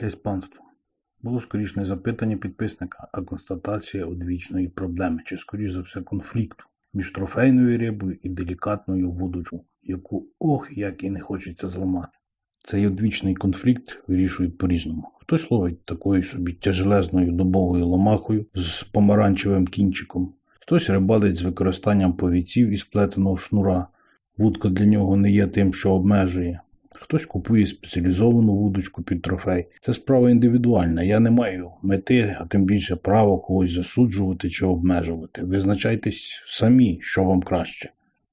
Честь панство. Було скоріш не запитання підписника, а констатація одвічної проблеми, чи скоріш за все конфлікту між трофейною рибою і делікатною вудочкою, яку ох, як і не хочеться зламати. Цей одвічний конфлікт вирішують по-різному. Хтось ловить такою собі тяжелезною добовою ломахою з помаранчевим кінчиком, хтось рибалить з використанням повіців і сплетеного шнура. Вудка для нього не є тим, що обмежує. Хтось купує спеціалізовану вудочку під трофей. Це справа індивідуальна. Я не маю мети, а тим більше права когось засуджувати чи обмежувати. Визначайтесь самі, що вам краще.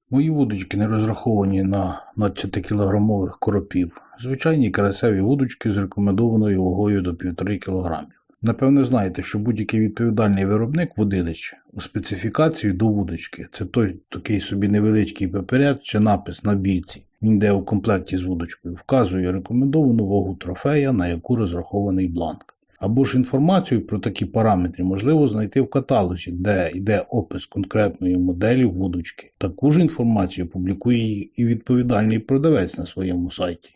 Мої вудочки не розраховані на 20-кілограмових коропів. Звичайні карасеві вудочки з рекомендованою вагою до 1,5 кг. Напевне, знаєте, що будь-який відповідальний виробник водилищ у специфікацію до вудочки це той такий собі невеличкий паперець чи напис на бійці. Він йде у комплекті з вудочкою, вказує рекомендовану вагу трофея, на яку розрахований бланк. Або ж інформацію про такі параметри можливо знайти в каталозі, де йде опис конкретної моделі вудочки. Таку ж інформацію публікує і відповідальний продавець на своєму сайті.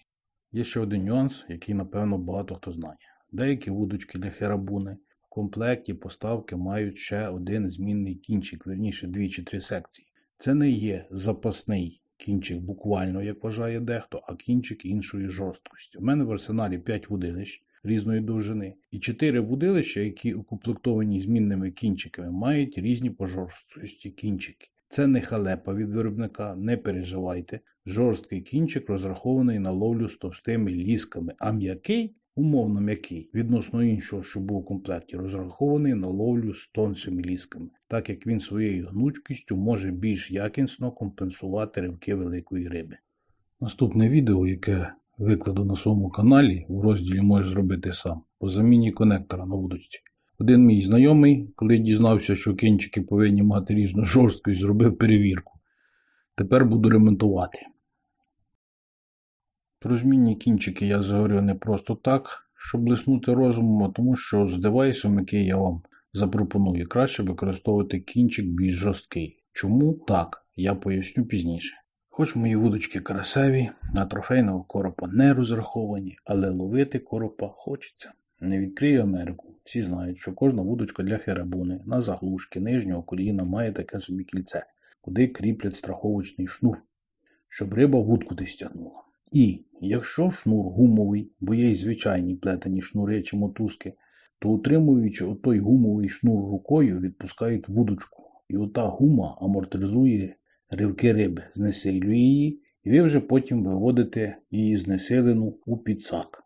Є ще один нюанс, який напевно багато хто знає. Деякі вудочки для херабуни в комплекті поставки мають ще один змінний кінчик, верніше дві чи три секції. Це не є запасний кінчик буквально, як вважає дехто, а кінчик іншої жорсткості. У мене в арсеналі 5 вудилищ різної довжини і 4 вудилища, які укомплектовані змінними кінчиками, мають різні по жорсткості кінчики. Це не халепа від виробника, не переживайте. Жорсткий кінчик розрахований на ловлю з товстими лісками, а м'який, умовно м'який, відносно іншого, що був у комплекті, розрахований на ловлю з тоншими лісками, так як він своєю гнучкістю може більш якісно компенсувати ривки великої риби. Наступне відео, яке викладу на своєму каналі, в розділі можеш зробити сам, по заміні конектора на вудочці. Один мій знайомий, коли дізнався, що кінчики повинні мати різну жорсткість, зробив перевірку. Тепер буду ремонтувати. Про змінні кінчики я заговорю не просто так, щоб блиснути розумом, а тому що з девайсом, який я вам запропоную, краще використовувати кінчик більш жорсткий. Чому так, я поясню пізніше. Хоч мої вудочки красиві, на трофейного коропа не розраховані, але ловити коропа хочеться. Не відкрию Америку. Всі знають, що кожна вудочка для херабуни на заглушки нижнього коліна має таке собі кільце, куди кріплять страховочний шнур, щоб риба вудку стягнула. І якщо шнур гумовий, бо є й звичайні плетені шнури чи мотузки, то утримуючи отой гумовий шнур рукою, відпускають вудочку. І ота гума амортизує ривки риби, знесилює її, і ви вже потім виводите її знесилену у підсак.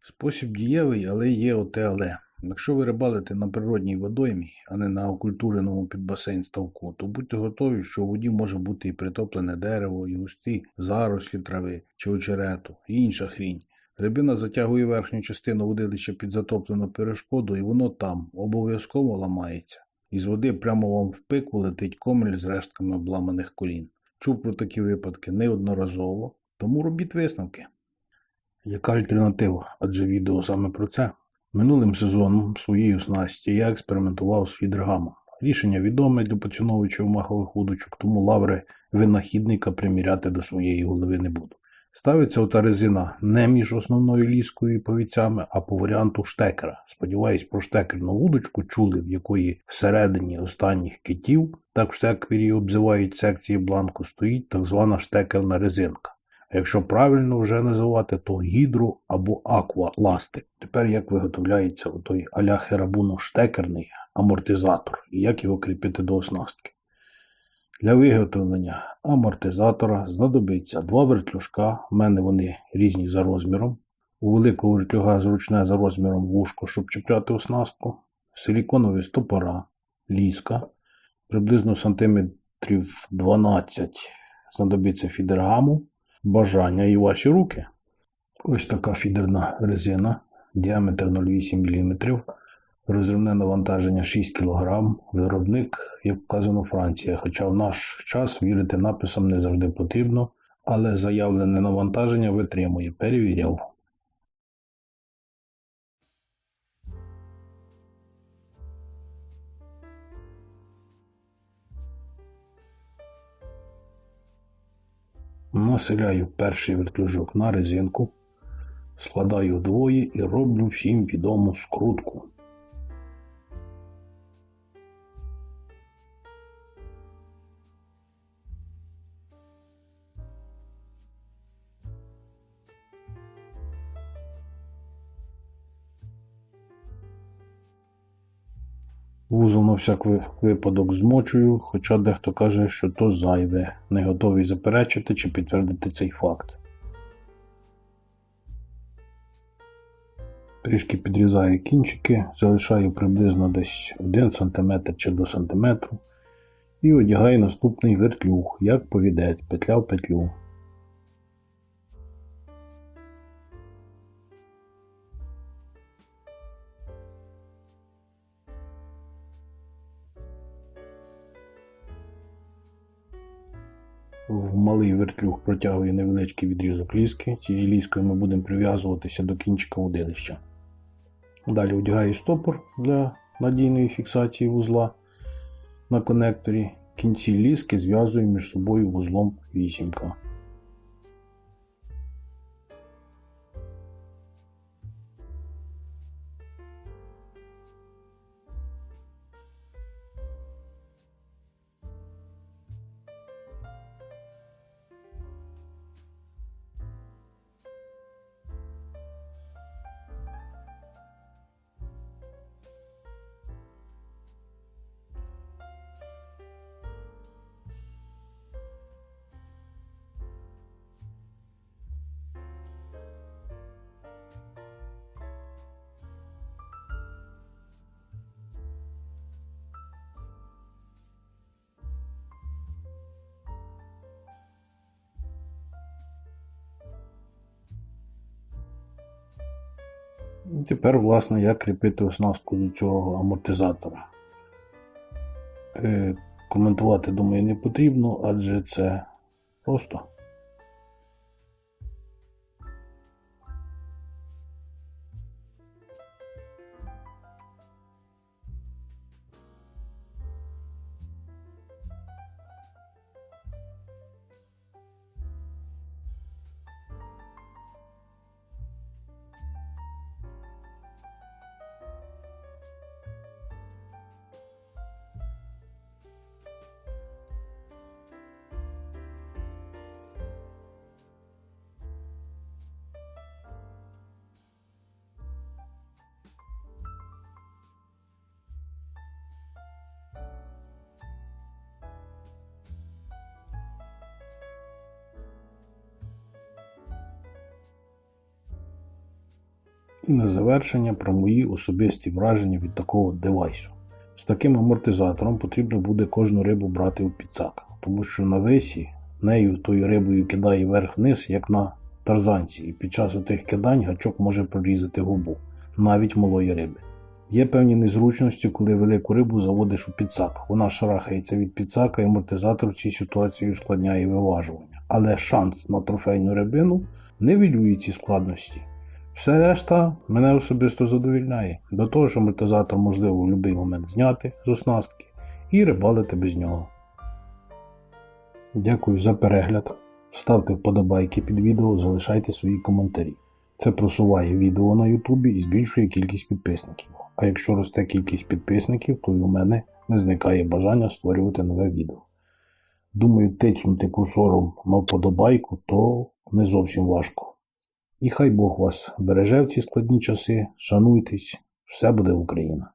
Спосіб дієвий, але є оте але. Якщо ви рибалите на природній водоймі, а не на окультуреному під басейн ставку, то будьте готові, що у воді може бути і притоплене дерево, і густі зарослі трави чи очерету, і інша хрінь. Рибина затягує верхню частину водилища під затоплену перешкоду, і воно там обов'язково ламається. Із води прямо вам в пику летить комель з рештками обламаних колін. Чув про такі випадки неодноразово, тому робіть висновки. Яка альтернатива? Адже відео саме про це. Минулим сезоном своєю снасті я експериментував з фідергамом. Рішення відоме для поціновувачів махових вудочок, тому лаври винахідника приміряти до своєї голови не буду. Ставиться ота резина не між основною ліскою і повіцями, а по варіанту штекера. Сподіваюсь, про штекерну вудочку чули, в якої всередині останніх китів, так в штекері обзивають секції бланку, стоїть так звана штекерна резинка. Якщо правильно вже називати, то гідро або акваластик. Тепер як виготовляється той аля херабуно штекерний амортизатор і як його кріпити до оснастки. Для виготовлення амортизатора знадобиться два вертлюжка, в мене вони різні за розміром. У великого вертлюга зручне за розміром вушко, щоб чіпляти оснастку, силіконові стопора, ліска, приблизно сантиметрів 12 знадобиться фідергаму, бажання і ваші руки. Ось така фідерна резина, діаметр 0,8 мм, розривне навантаження 6 кг, виробник, як вказано, Франція, хоча в наш час вірити написам не завжди потрібно, але заявлене навантаження витримує, перевіряв. Населяю перший вертлюжок на резинку, складаю двоє і роблю всім відому скрутку. Вузол на всяк випадок змочую, хоча дехто каже, що то зайве, не готовий заперечити чи підтвердити цей факт. Трішки підрізаю кінчики, залишаю приблизно десь 1 см чи до сантиметру і одягаю наступний вертлюг, як повідець, петля в петлю. В малий вертлюг протягує невеличкий відрізок ліски. Цією ліскою ми будемо прив'язуватися до кінчика удилища. Далі одягаю стопор для надійної фіксації вузла на конекторі. Кінці ліски зв'язую між собою вузлом вісімка. І тепер, власне, як кріпити оснастку до цього амортизатора. Е, коментувати, думаю, не потрібно, адже це просто. І на завершення про мої особисті враження від такого девайсу. З таким амортизатором потрібно буде кожну рибу брати у підсак, тому що на весі нею тою рибою кидає вверх-вниз, як на тарзанці, і під час отих кидань гачок може прорізати губу, навіть малої риби. Є певні незручності, коли велику рибу заводиш у підсак. Вона шарахається від підсака, і амортизатор в цій ситуації ускладняє виважування. Але шанс на трофейну рибину нивелює ці складності. Все решта мене особисто задовільняє. До того ж, амортизатор можливо в будь-який момент зняти з оснастки і рибалити без нього. Дякую за перегляд. Ставте вподобайки під відео, залишайте свої коментарі. Це просуває відео на Ютубі і збільшує кількість підписників. А якщо росте кількість підписників, то й у мене не зникає бажання створювати нове відео. Думаю, тицнути курсором на вподобайку то не зовсім важко. І хай Бог вас береже в ці складні часи, шануйтесь, все буде Україна!